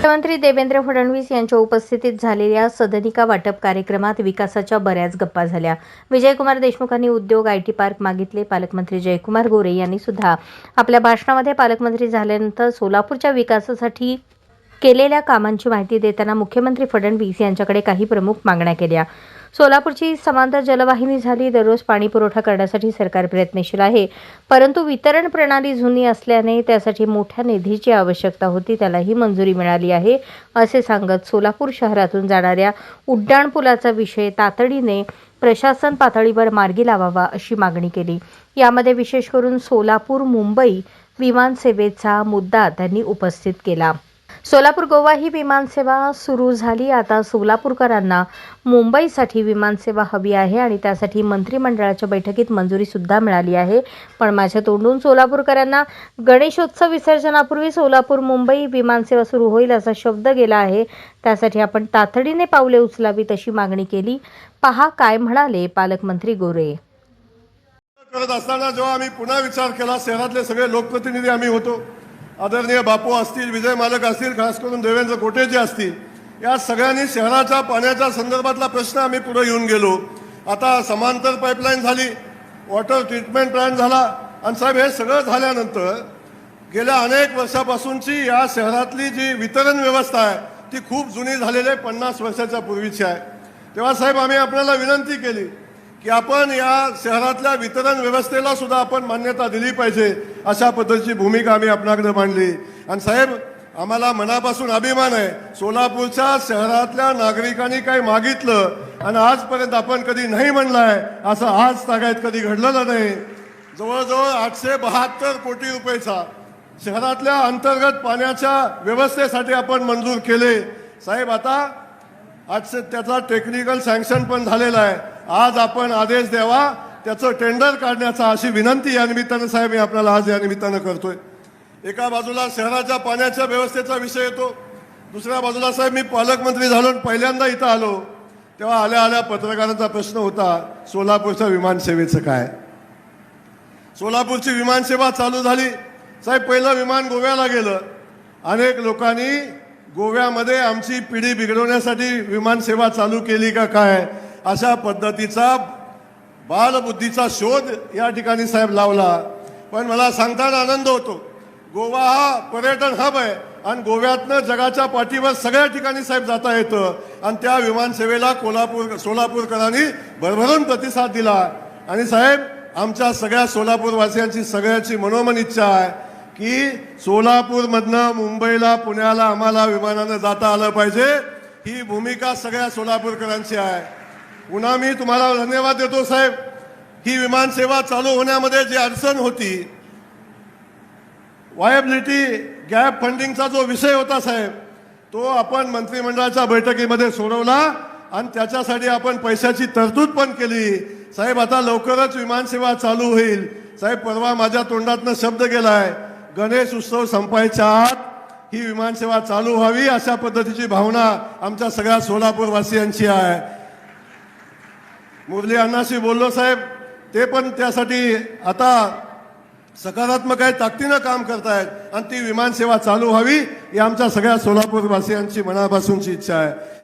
मुख्यमंत्री देवेंद्र फडणवीस यांच्या उपस्थितीत झालेल्या सदनिका वाटप कार्यक्रमात विकासाच्या बऱ्याच गप्पा झाल्या. विजयकुमार देशमुखांनी उद्योग आय टी पार्क मागितले. पालकमंत्री जयकुमार गोरे यांनी सुद्धा आपल्या भाषणामध्ये पालकमंत्री झाल्यानंतर सोलापूरच्या विकासासाठी केलेल्या कामांची माहिती देताना मुख्यमंत्री फडणवीस यांच्याकडे काही प्रमुख मागण्या केल्या. सोलापूरची समांतर जलवाहिनी झाली दररोज पाणी पुरवठा करण्यासाठी सरकार प्रयत्नशील आहे. परंतु वितरण प्रणाली जुनी असल्याने त्यासाठी मोठ्या निधीची आवश्यकता होती त्यालाही मंजुरी मिळाली आहे असे सांगत सोलापूर शहरातून जाणाऱ्या उड्डाणपुलाचा विषय तातडीने प्रशासन पातळीवर मार्गी लावावा अशी मागणी केली. यामध्ये विशेष करून सोलापूर मुंबई विमानसेवेचा मुद्दा त्यांनी उपस्थित केला. सोलापूर गोवा ही विमानसेवा सुरू झाली. आता सोलापूरकरांना मुंबईसाठी विमानसेवा हवी आहे आणि त्यासाठी मंत्रिमंडळाच्या बैठकीत मंजुरी सुद्धा मिळाली आहे. पण माझ्या तोंडून सोलापूरकरांना गणेशोत्सव विसर्जनापूर्वी सोलापूर मुंबई विमानसेवा सुरू होईल असा शब्द गेला आहे. त्यासाठी आपण तातडीने पावले उचलावीत अशी मागणी केली. पहा काय म्हणाले पालकमंत्री गोरे. करत असताना जेव्हा आम्ही पुन्हा विचार केला शहरातले सगळे लोकप्रतिनिधी आम्ही होतो. आदरणीय बापू असतील विजय मालक असतील खास करून देवेंद्र कोटेचे असतील या सगळ्यांनी शहराच्या पाण्याच्या संदर्भातला प्रश्न आम्ही पुढे येऊन गेलो. आता समांतर पाईपलाईन झाली वॉटर ट्रीटमेंट प्लांट झाला आणि साहेब हे सगळं झाल्यानंतर गेल्या अनेक वर्षापासूनची या शहरातली जी वितरण व्यवस्था आहे ती खूप जुनी झालेली आहे पन्नास वर्षाच्या पूर्वीची आहे. तेव्हा साहेब आम्ही आपल्याला विनंती केली की आपण या शहरातल्या वितरण व्यवस्थेला सुद्धा आपण मान्यता दिली पाहिजे अशा पद्धतीची भूमिका आम्ही आपणाकडे मांडली. आणि साहेब आम्हाला मनापासून अभिमान आहे सोलापूरच्या शहरातल्या नागरिकांनी काही मागितलं आणि आजपर्यंत आपण कधी नाही म्हणलंय असं आज तागायत कधी घडलेलं नाही. जवळजवळ आठशे बहात्तर कोटी रुपयेचा शहरातल्या अंतर्गत पाण्याच्या व्यवस्थेसाठी आपण मंजूर केले. साहेब आता आजचे त्याचा टेक्निकल सँक्शन पण झालेला आहे. आज आपण आदेश द्यावा त्याचं टेंडर काढण्याचा अशी विनंती या निमित्तानं साहेब मी आपल्याला आज या निमित्तानं करतोय. एका बाजूला शहराच्या पाण्याच्या व्यवस्थेचा विषय येतो दुसऱ्या बाजूला साहेब मी पालकमंत्री झालो आणि पहिल्यांदा इथं आलो तेव्हा आल्या आल्या पत्रकारांचा प्रश्न होता सोलापूरच्या विमानसेवेचं काय? सोलापूरची विमानसेवा चालू झाली. साहेब पहिलं विमान गोव्याला गेलं. अनेक लोकांनी गोव्यामध्ये आमची पिढी बिघडवण्यासाठी विमानसेवा चालू केली का काय? अशा पद्धतीचा बालबुद्धीचा शोध या ठिकाणी साहेब लावला. पण मला सांगताना आनंद होतो. गोवा हा पर्यटन हब आहे आणि गोव्यातनं जगाच्या पाठीवर सगळ्या ठिकाणी साहेब जाता येतं. आणि त्या विमानसेवेला कोल्हापूर सोलापूरकरांनी भरभरून प्रतिसाद दिला. आणि साहेब आमच्या सगळ्या सोलापूरवासियांची सगळ्याची मनोमन इच्छा आहे की सोलापूरमधनं मुंबईला पुण्याला आम्हाला विमानानं जाता आलं पाहिजे. ही भूमिका सगळ्या सोलापूरकरांची आहे. पुन्हा मी तुम्हाला धन्यवाद देतो साहेब. ही विमानसेवा चालू होण्यामध्ये जी अडचण होती वायबिलिटी गॅप फंडिंगचा जो विषय होता साहेब तो आपण मंत्रिमंडळाच्या बैठकीमध्ये सोडवला आणि त्याच्यासाठी आपण पैशाची तरतूद पण केली. साहेब आता लवकरच विमानसेवा चालू होईल. साहेब परवा माझ्या तोंडातनं शब्द गेलाय गणेश उत्सव संपायच्या आत ही विमानसेवा चालू व्हावी अशा पद्धतीची भावना आमच्या सगळ्या सोलापूरवासियांची आहे. मुरली अण्णाशी बोललो साहेब. ते पण त्यासाठी आता सकारात्मक आहे ताकदीनं काम करतायत. आणि ती विमानसेवा चालू व्हावी ही आमच्या सगळ्या सोलापूरवासियांची मनापासूनची इच्छा आहे.